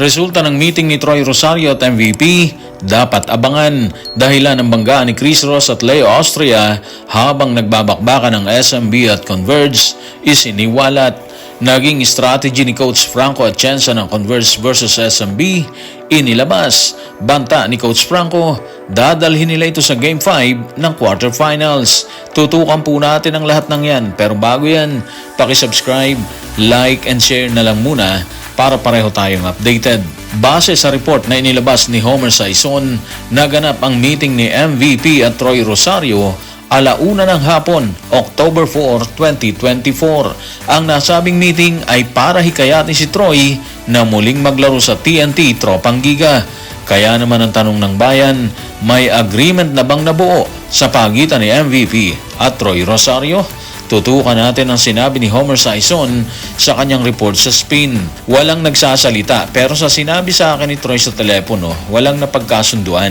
Resulta ng meeting ni Troy Rosario at MVP, dapat abangan dahilan ng bangga ni Chris Ross at Leo Austria habang nagbabakbakan ng SMB at Converge isiniwalat. Naging strategy ni Coach Franco at Chensa ng Converge versus SMB, inilabas. Banta ni Coach Franco, dadalhin nila ito sa Game 5 ng quarterfinals. Tutukan po natin ang lahat ng yan. Pero bago yan, pakisubscribe, like, and share na lang muna para pareho tayong updated. Base sa report na inilabas ni Homer Saison, naganap ang meeting ni MVP at Troy Rosario alauna ng hapon, October 4, 2024. Ang nasabing meeting ay para hikayatin si Troy na muling maglaro sa TNT Tropang Giga. Kaya naman ang tanong ng bayan, may agreement na bang nabuo sa pagitan ni MVP at Troy Rosario? Tutukan natin ang sinabi ni Homer Saison sa kanyang report sa Spin. Walang nagsasalita pero sa sinabi sa akin ni Troy sa telepono, walang napagkasunduan.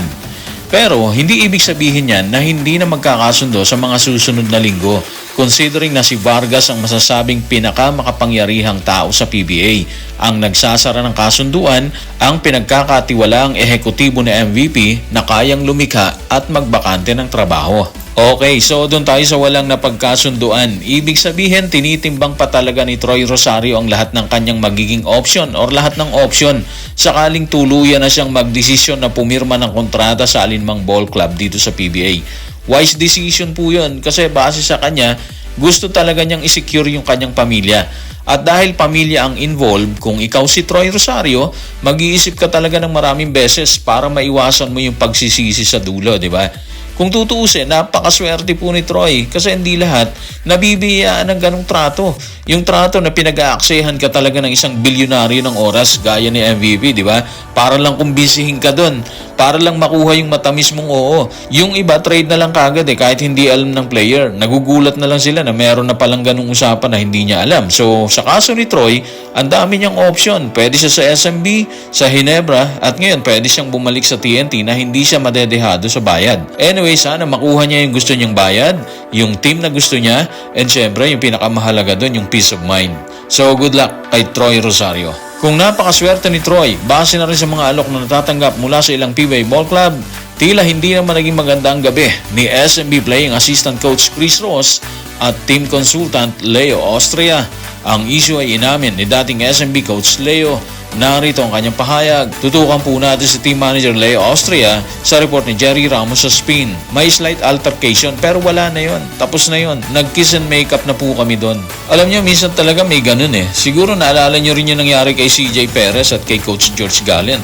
Pero hindi ibig sabihin yan na hindi na magkakasundo sa mga susunod na linggo considering na si Vargas ang masasabing pinakamakapangyarihang tao sa PBA. Ang nagsasara ng kasunduan ang pinagkakatiwalaang ehekutibo na MVP na kayang lumikha at magbakante ng trabaho. Okay, so doon tayo sa walang napagkasunduan. Ibig sabihin, tinitimbang pa talaga ni Troy Rosario ang lahat ng kanyang magiging option or lahat ng option sakaling tuluyan na siyang magdesisyon na pumirma ng kontrata sa alinmang ball club dito sa PBA. Wise decision po yun kasi base sa kanya, gusto talaga niyang isecure yung kanyang pamilya. At dahil pamilya ang involved, kung ikaw si Troy Rosario, mag-iisip ka talaga ng maraming beses para maiwasan mo yung pagsisisi sa dulo, di ba? Kung tutuusin, napakaswerte po ni Troy kasi hindi lahat nabibiyaan ng ganong trato. Yung trato na pinag-aaksehan ka talaga ng isang bilyonaryo ng oras gaya ni MVP, di ba? Para lang kumbisihin ka doon. Para lang makuha yung matamis mong oo. Yung iba, trade na lang kagad eh, kahit hindi alam ng player. Nagugulat na lang sila na meron na palang ganong usapan na hindi niya alam. So, sa kaso ni Troy, ang dami niyang option. Pwede siya sa SMB, sa Hinebra, at ngayon pwede siyang bumalik sa TNT na hindi siya madedehado sa bayad. Anyway, sana makuha niya yung gusto niyang bayad, yung team na gusto niya, and syempre, yung pinakamahalaga doon, yung peace of mind. So, good luck kay Troy Rosario. Kung napakaswerte ni Troy, base na rin sa mga alok na natatanggap mula sa ilang PBA Ball Club, tila hindi naman naging maganda ang gabi ni SMB playing assistant coach Chris Ross at team consultant Leo Austria. Ang issue ay inamin ni dating SMB coach Leo. Narito ang kanyang pahayag. Tutukan po natin si team manager Leo Austria sa report ni Jerry Ramos sa spin. May slight altercation pero wala na yon. Tapos na yon. Nag-kiss and makeup na po kami doon. Alam niyo, minsan talaga may ganun eh. Siguro naalala niyo rin yung nangyari kay CJ Perez at kay Coach George Gallant.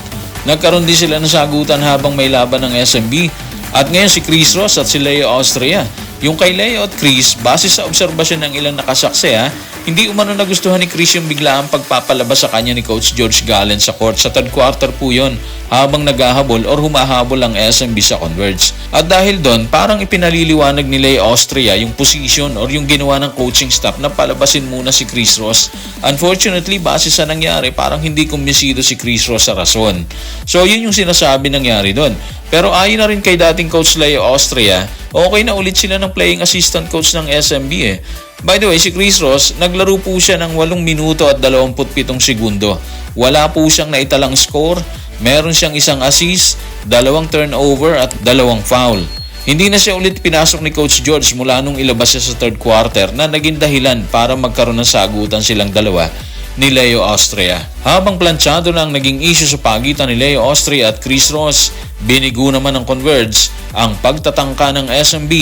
Nagkaroon din sila ng sagutan habang may laban ng SMB. At ngayon si Chris Ross at si Leo Austria. Yung kay Leo at Chris, base sa obserbasyon ng ilang nakasaksi ha, hindi umano nagustuhan ni Chris yung biglaang pagpapalabas sa kanya ni Coach George Gallen sa court. Sa third quarter po yon habang naghahabol or humahabol ang SMB sa Converge. At dahil doon, parang ipinaliliwanag ni Leo Austria yung position or yung ginawa ng coaching staff na palabasin muna si Chris Ross. Unfortunately, base sa nangyari, parang hindi kumbisido si Chris Ross sa rason. So yun yung sinasabi nangyari doon. Pero ayon na rin kay dating coach Leo Austria, okay na ulit sila ng playing assistant coach ng SMB eh. By the way, si Chris Ross, naglaro po siya ng 8 minuto at 27 segundo. Wala po siyang naitalang score, meron siyang isang assist, dalawang turnover at dalawang foul. Hindi na siya ulit pinasok ni Coach George mula nung ilabas siya sa third quarter na naging dahilan para magkaroon ng sagutan silang dalawa ni Leo Austria. Habang planchado na ang naging issue sa pagitan ni Leo Austria at Chris Ross, binigo naman ng Converge ang pagtatangka ng SMB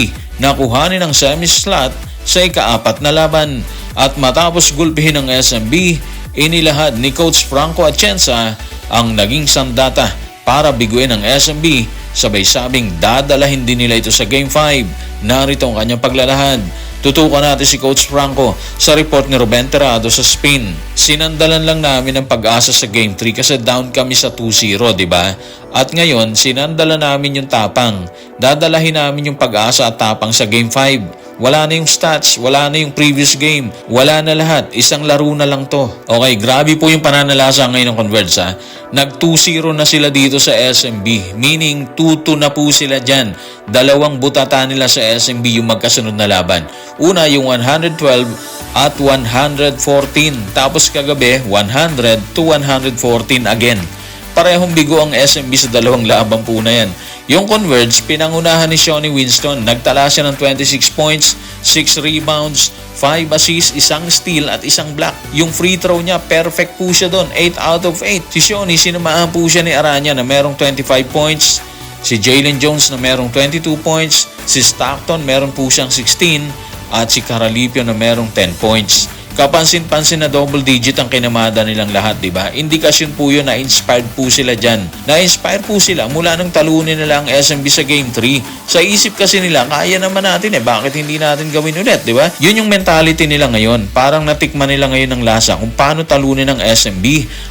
na kuhanin ang semi-slot sa ikaapat na laban. At matapos gulpihin ng SMB, inilahad ni Coach Franco Atienza ang naging sandata para biguin ang SMB sabay sabing dadalahin din nila ito sa Game 5. Narito ang kanyang paglalahad. Tutukan natin si Coach Franco sa report ni Ruben Terrado sa Spain. Sinandalan lang namin ang pag-asa sa Game 3 kasi down kami sa 2-0, di ba? At ngayon, sinandalan namin yung tapang. Dadalahin namin yung pag-asa at tapang sa Game 5. Wala na yung stats, wala na yung previous game, wala na lahat. Isang laro na lang to. Okay, grabe po yung pananalasa ngayon ng Converge ha. Nag 2-0 na sila dito sa SMB. Meaning 2-2 na po sila dyan. Dalawang butata nila sa SMB yung magkasunod na laban. Una yung 112 at 114. Tapos kagabi 100 to 114 again. Parehong bigo ang SMB sa dalawang laban po na yan. Yung Converge, pinangunahan ni Shawnee Winston. Nagtala siya ng 26 points, 6 rebounds, 5 assists, isang steal at isang block. Yung free throw niya, perfect po siya doon. 8 out of 8. Si Shawnee, sinamahan po siya ni Aranya na merong 25 points. Si Jalen Jones na merong 22 points. Si Stockton meron po siyang 16. At si Caralipio na merong 10 points. Kapansin-pansin na double digit ang kinamada nilang lahat, di ba? Indikasyon po yun na inspired po sila dyan. Na-inspire po sila mula nang talunin nila ang SMB sa Game 3. Sa isip kasi nila, kaya naman natin eh, bakit hindi natin gawin ulit, di ba? Yun yung mentality nila ngayon. Parang natikman nila ngayon ng lasa kung paano talunin ang SMB.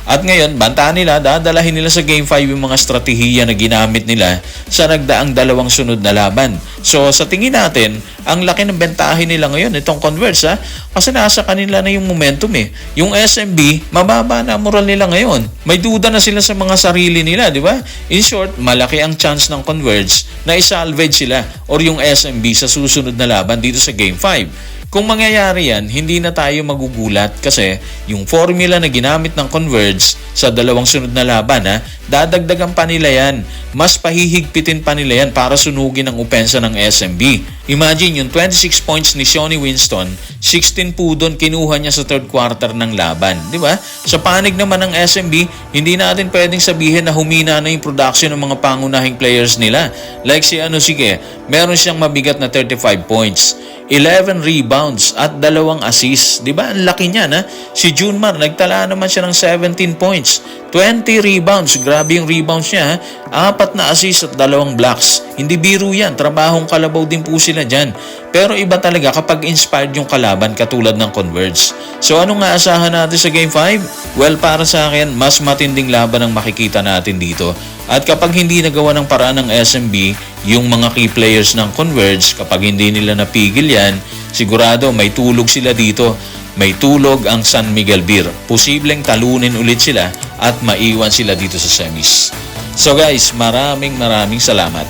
At ngayon, banta nila, dadalahin nila sa Game 5 yung mga strategiya na ginamit nila sa nagdaang dalawang sunod na laban. So, sa tingin natin, ang laki ng bentahe nila ngayon, itong Converse ha, kasi nasa kanila na yung momentum eh. Yung SMB, mababa na ang moral nila ngayon. May duda na sila sa mga sarili nila, di ba? In short, malaki ang chance ng Converge na isalvage sila or yung SMB sa susunod na laban dito sa Game 5. Kung mangyayari yan, hindi na tayo magugulat kasi yung formula na ginamit ng Converge sa dalawang sunod na laban, ha, dadagdagan pa nila yan. Mas pahihigpitin pa nila yan para sunugin ang opensa ng SMB. Imagine yung 26 points ni Shawnee Winston, 16 po doon kinuha niya sa third quarter ng laban. Di ba? Sa panig naman ng SMB, hindi natin pwedeng sabihin na humina na yung production ng mga pangunahing players nila. Like si ano sige, meron siyang mabigat na 35 points. 11 rebounds at dalawang assists. Di ba? Ang laki niya na. Si Junmar, nagtala naman siya ng 17 points. 20 rebounds. Grabe yung rebounds niya. Apat na assists at dalawang blocks. Hindi biro yan. Trabahong kalabaw din po sila dyan. Pero iba talaga kapag inspired yung kalaban katulad ng Converge. So anong nga asahan natin sa Game 5? Well, para sa akin, mas matinding laban ang makikita natin dito. At kapag hindi nagawa ng paraan ng SMB, yung mga key players ng Converge, kapag hindi nila napigil yan, sigurado may tulog sila dito. May tulog ang San Miguel Beer. Posibleng talunin ulit sila at maiwan sila dito sa semis. So guys, maraming maraming salamat.